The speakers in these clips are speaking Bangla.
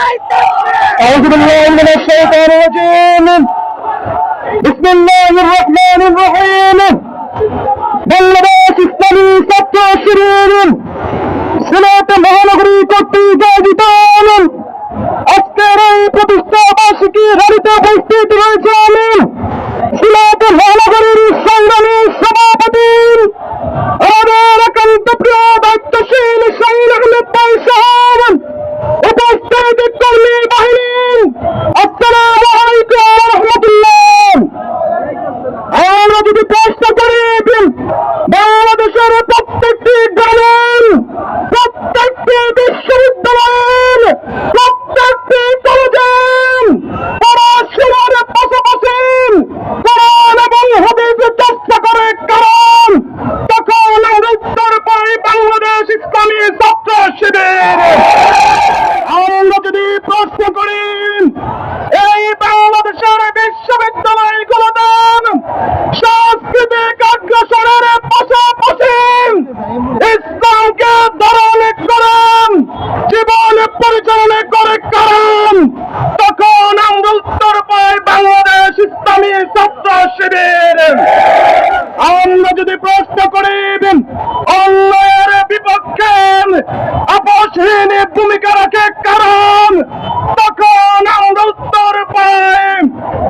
أعوذ بالله من الشيطان الرجيم بسم الله الرحمن الرحيم বাংলাদেশ ইসলামী ছাত্র শিবির সিলেট মহানগরী কর্তৃক আয়োজিত আজকের এই প্রতিষ্ঠা বার্ষিকী গাড়িতে উপস্থিত রয়েছে আমি সিলেট মহানগরীর সংগ্রামী সভাপতি বাংলাদেশ ইসলামী ছাত্র শিবির। যদি প্রশ্ন করি, এই বাংলাদেশের বিশ্ববিদ্যালয়গুলোতে সাংস্কৃতিক অগ্রসরের পাশাপাশি ইসলামকে ধারণ করেন জীবন পরিচালনা করে কারণ। তখন আমরা উত্তর পাই বাংলাদেশ ইসলামী ছাত্র শিবির। আমরা যদি প্রশ্ন করি বিপক্ষে আপসহীন ভূমিকা রাখে কারণ তখন আমরা উত্তর পাই,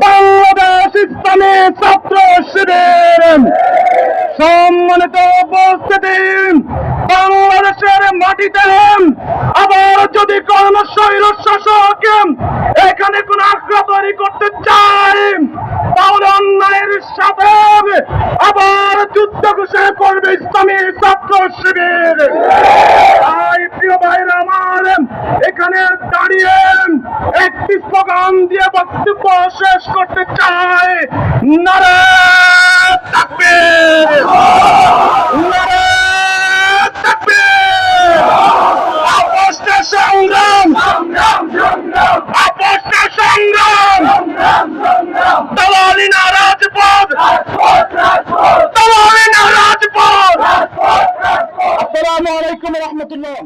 বাংলাদেশ ইসলামী ছাত্র শিবির। সম্মানিত উপস্থিতি, বাংলাদেশের মাটিতে আবার যদি কোন শৈল শাসক এখানে কোন আগ্রহ তৈরি করতে চায়, তাহলে অন্যায়ের সাথে আবার যুদ্ধ ঘোষণা করবে ইসলামী ছাত্র শিবির। এখানে দাঁড়িয়ে একটি স্লোগান দিয়ে বক্তব্য শেষ করতে চাই। নারে থাকবে আসসালামু আলাইকুম রহমতুল্লাহ।